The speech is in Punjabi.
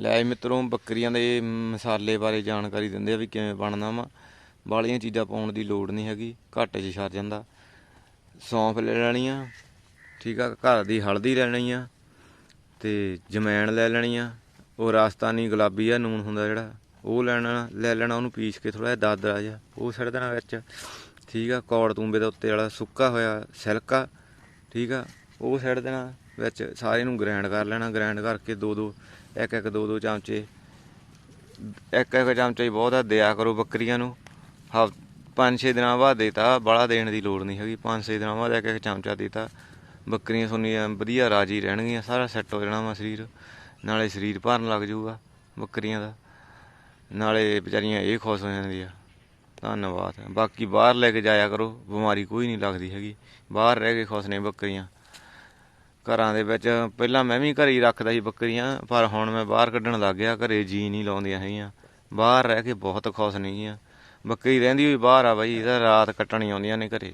ਲੈ ਮਿੱਤਰੋਂ, ਬੱਕਰੀਆਂ ਦੇ ਮਸਾਲੇ ਬਾਰੇ ਜਾਣਕਾਰੀ ਦਿੰਦੇ ਆ ਵੀ ਕਿਵੇਂ ਬਣਨਾ ਵਾ। ਬਾਲੀਆਂ ਚੀਜ਼ਾਂ ਪਾਉਣ ਦੀ ਲੋੜ ਨਹੀਂ ਹੈਗੀ, ਘੱਟ 'ਚ ਸਰ ਜਾਂਦਾ। ਸੌਂਫ ਲੈ ਲੈਣੀ ਆ, ਠੀਕ ਆ, ਘਰ ਦੀ ਹਲਦੀ ਲੈ ਲੈਣੀ ਆ, ਤੇ ਜਮੈਣ ਲੈ ਲੈਣੀ ਆ। ਉਹ ਰਾਜਸਥਾਨੀ ਗੁਲਾਬੀ ਆ, ਨੂਨ ਹੁੰਦਾ ਜਿਹੜਾ, ਉਹ ਲੈਣਾ ਲੈ ਲੈਣਾ ਉਹਨੂੰ ਪੀਸ ਕੇ ਥੋੜਾ ਜਿਹਾ ਦਾਦਰਾ ਜਿਹਾ, ਉਹ ਛੱਡ ਦੇਣਾ ਵਿੱਚ। ਠੀਕ ਆ, ਕੌੜ ਤੂੰਬੇ ਦੇ ਉੱਤੇ ਵਾਲਾ ਸੁੱਕਾ ਹੋਇਆ ਸਿਲਕਾ, ਠੀਕ ਆ ਉਹ ਸਾਈਡ ਦੇਣਾ, ਵਿੱਚ ਸਾਰੇ ਨੂੰ ਗ੍ਰਾਈਂਡ ਕਰ ਲੈਣਾ ਗ੍ਰਾਈਂਡ ਕਰਕੇ ਦੋ ਦੋ, ਇੱਕ ਇੱਕ ਦੋ ਦੋ ਚਮਚੇ, ਇੱਕ ਇੱਕ ਚਮਚਾ ਹੀ ਬਹੁਤ ਦਿਆ ਕਰੋ ਬੱਕਰੀਆਂ ਨੂੰ। ਹਫ, ਪੰਜ ਛੇ ਦਿਨਾਂ ਬਾਅਦ ਦੇਤਾ, ਬੜਾ ਦੇਣ ਦੀ ਲੋੜ ਨਹੀਂ ਹੈਗੀ। ਪੰਜ ਛੇ ਦਿਨਾਂ ਬਾਅਦ ਇੱਕ ਇੱਕ ਚਮਚਾ ਦੇਤਾ। ਬੱਕਰੀਆਂ ਸੁਣੀਆਂ ਵਧੀਆ ਰਾਜੀ ਰਹਿਣਗੀਆਂ, ਸਾਰਾ ਸੈੱਟ ਹੋ ਜਾਣਾ ਵਾ ਸਰੀਰ। ਨਾਲੇ ਸਰੀਰ ਭਰਨ ਲੱਗ ਜਾਊਗਾ ਬੱਕਰੀਆਂ ਦਾ। ਨਾਲੇ ਵਿਚਾਰੀਆਂ ਇਹ ਖੁਸ਼ ਹੋ ਜਾਂਦੀਆਂ। ਧੰਨਵਾਦ। ਬਾਕੀ ਬਾਹਰ ਲੈ ਕੇ ਜਾਇਆ ਕਰੋ, ਬਿਮਾਰੀ ਕੋਈ ਨਹੀਂ ਲੱਗਦੀ ਹੈਗੀ। ਬਾਹਰ ਰਹਿ ਕੇ ਖੁਸ਼ ਨੇ ਬੱਕਰੀਆਂ। ਘਰਾਂ ਦੇ ਵਿੱਚ। ਪਹਿਲਾਂ ਮੈਂ ਵੀ ਘਰੇ ਹੀ ਰੱਖਦਾ ਸੀ ਬੱਕਰੀਆਂ, ਪਰ ਹੁਣ ਮੈਂ ਬਾਹਰ ਕੱਢਣ ਲੱਗ ਗਿਆ, ਘਰੇ ਜੀ ਨਹੀਂ ਲਾਉਂਦੀਆਂ ਹੈਗੀਆਂ। ਬਾਹਰ ਰਹਿ ਕੇ ਬਹੁਤ ਖੁਸ਼ ਨਹੀਂ ਨੇਗੀਆਂ। ਬੱਕਰੀ ਰਹਿੰਦੀ ਹੋਈ ਬਾਹਰ ਆ ਬਾਈ ਇਹਦਾ ਰਾਤ ਕੱਟਣੀ ਆਉਂਦੀਆਂ ਨੇ ਘਰੇ।